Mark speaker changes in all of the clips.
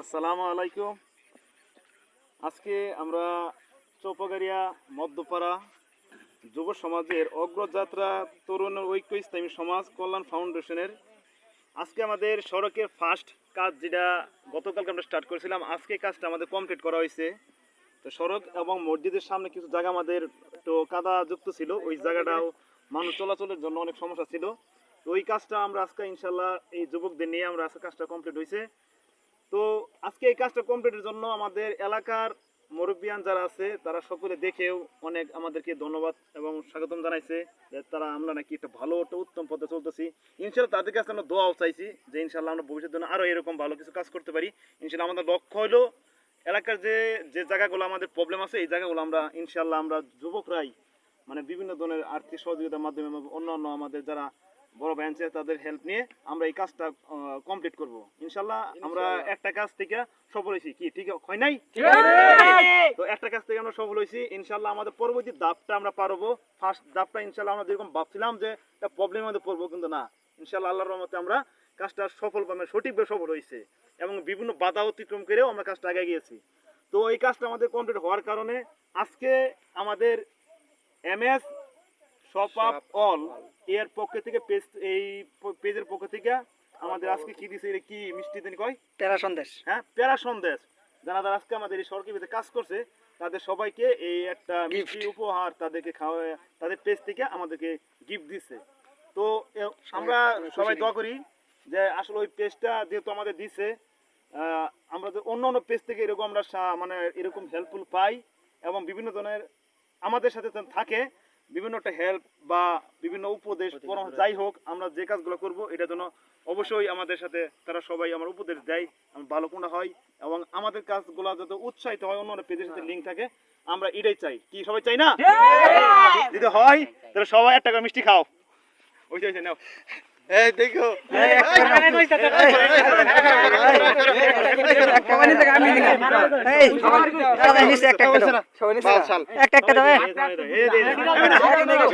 Speaker 1: আসসালামু আলাইকুম। আজকে আমরা চৌপাগারিয়া মধ্যপাড়া যুব সমাজের অগ্রযাত্রা তরুণ ঐক্য ইসলামী সমাজ কল্যাণ ফাউন্ডেশনের আজকে আমাদের সড়কের ফার্স্ট কাজ যেটা গতকালকে আমরা স্টার্ট করেছিলাম, আজকে কাজটা আমাদের কমপ্লিট করা হয়েছে। তো সড়ক এবং মসজিদের সামনে কিছু জায়গা আমাদের একটু কাদা যুক্ত ছিল, ওই জায়গাটাও মানুষ চলাচলের জন্য অনেক সমস্যা ছিল। তো ওই কাজটা আমরা আজকে ইনশাল্লাহ এই যুবকদের নিয়ে আমরা আজকে কাজটা কমপ্লিট হয়েছে। তো আজকে এই কাজটা কমপ্লিটের জন্য আমাদের এলাকার মুরব্বিয়ান যারা আছে, তারা সকলে দেখেও অনেক আমাদেরকে ধন্যবাদ এবং স্বাগতম জানাইছে যে তারা, আমরা নাকি একটা ভালো একটা উত্তম পথে চলতেছি। ইনশাল্লাহ তাদের কাছে আমরা দোয়াও চাইছি যে ইনশাল্লাহ আমরা ভবিষ্যতের জন্য আরও এরকম ভালো কিছু কাজ করতে পারি। ইনশাল্লাহ আমাদের লক্ষ্য হলো এলাকার যে যে জায়গাগুলো আমাদের প্রবলেম আছে, এই জায়গাগুলো আমরা ইনশাল্লাহ আমরা যুবকরাই মানে বিভিন্ন ধরনের আর্থিক সহযোগিতার মাধ্যমে এবং অন্যান্য আমাদের যারা বড় ভাই আছে তাদের হেল্প নিয়ে আমরা এই কাজটা কমপ্লিট করব। ইনশাল্লাহ আমরা একটা কাজ থেকে সফল হয়েছি। কি ঠিক হয় নাই? তো একটা কাজ থেকে আমরা সফল হয়েছি। ইনশাল্লাহ আমাদের পরবর্তী ধাপটা আমরা পারব ফার্স্ট ধাপটা ইনশাল্লাহ আমরা যেরকম ভাবছিলাম যে একটা প্রবলেম আমাদের পড়ব কিন্তু না। ইনশাল্লাহ আল্লাহর রহমতে আমরা কাজটা সফল মানে সঠিকভাবে সফল হয়েছে। এবং বিভিন্ন বাধা অতিক্রম করেও আমরা কাজটা আগে গিয়েছি। তো এই কাজটা আমাদের কমপ্লিট হওয়ার কারণে আজকে আমাদের M S shop up all এর পক্ষ থেকে পেজ এই পেজের পক্ষ থেকে আমাদের আজকে কি দিছে এটা কি মিষ্টি দিন কয়?
Speaker 2: তেরা সন্দেশ।
Speaker 1: হ্যাঁ প্যারা সন্দেশ। যারা যারা আজকে আমাদের এই সরকারি কাজ করছে তাদের সবাইকে এই একটা মিষ্টি উপহার তাদেরকে খাওয়া তাদের পেজ থেকে আমাদেরকে গিফট দিচ্ছে তো আমরা সবাই দোয়া করি যে আসলে ওই পেজটা যেহেতু আমাদের দিছে আহ, আমরা যে অন্য অন্য পেজ থেকে এরকম আমরা মানে এরকম হেল্পফুল পাই এবং বিভিন্ন ধরনের আমাদের সাথে থাকে বিভিন্ন একটা হেল্প বা বিভিন্ন উপদেশ যাই হোক আমরা যে কাজগুলো করব এটা যেন অবশ্যই আমাদের সাথে তারা সবাই আমার উপদেশ দেয় আমার ভালো কোনটা হয় এবং আমাদের কাজগুলো যাতে উৎসাহিত হয় অন্য পেজের সাথে লিঙ্ক থাকে আমরা এটাই চাই। কি সবাই চাই না? যদি হয় তাহলে সবাই একটা করে মিষ্টি খাও। ওই চাই নাও।
Speaker 3: এই দেখো
Speaker 2: একটা একটা দাও।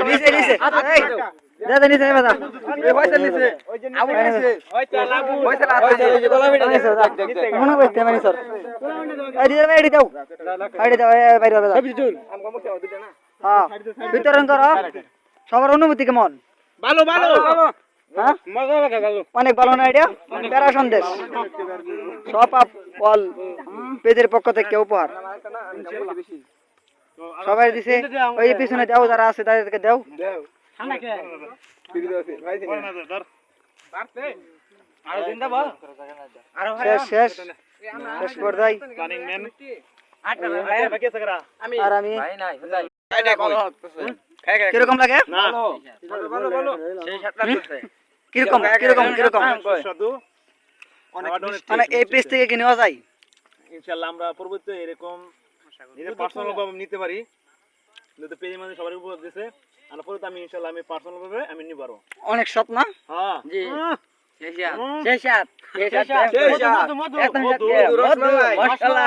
Speaker 2: নিচে নিচে দাদা নিচে দাদা পয়সা নিচে আবু নিচে পয়সা মনে মানে দাও দাও বাইরে দাও হ্যাঁ বিতরণ করো সবার অনুভূতি কেমন
Speaker 3: ভালো ভালো
Speaker 2: হ্যাঁ অনেক ভালো না এটা? প্যারা সন্দেশ। সব অল পেজের পক্ষ থেকে উপহার। সবাই দিছে। ওই পিছনে দাও যারা আছে তাদেরকে দাও। শেষ শেষ। শেষ পর্যায়ে। আর আমি? কীরকম লাগে? কীরকম কীরকম কীরকম? মানে এই পেজ থেকে কি নেওয়া যায়?
Speaker 1: ইনশাল্লাহ আমরা পরবর্তীতে এরকম পার্সোনাল ভাবে নিতে পারি। যদি পেজের মধ্যে সবারই উপহার দিছে। আর পরে আমি ইনশাল্লাহ আমি পার্সোনাল ভাবে আমি নিব আরও।
Speaker 2: অনেক সৎ না?
Speaker 1: হ্যাঁ।
Speaker 2: জি। শেষাত শেষাত
Speaker 1: শেষাত।
Speaker 2: একদম
Speaker 1: মধু,
Speaker 2: শেষাত।
Speaker 3: রসমালাই।
Speaker 2: মশলা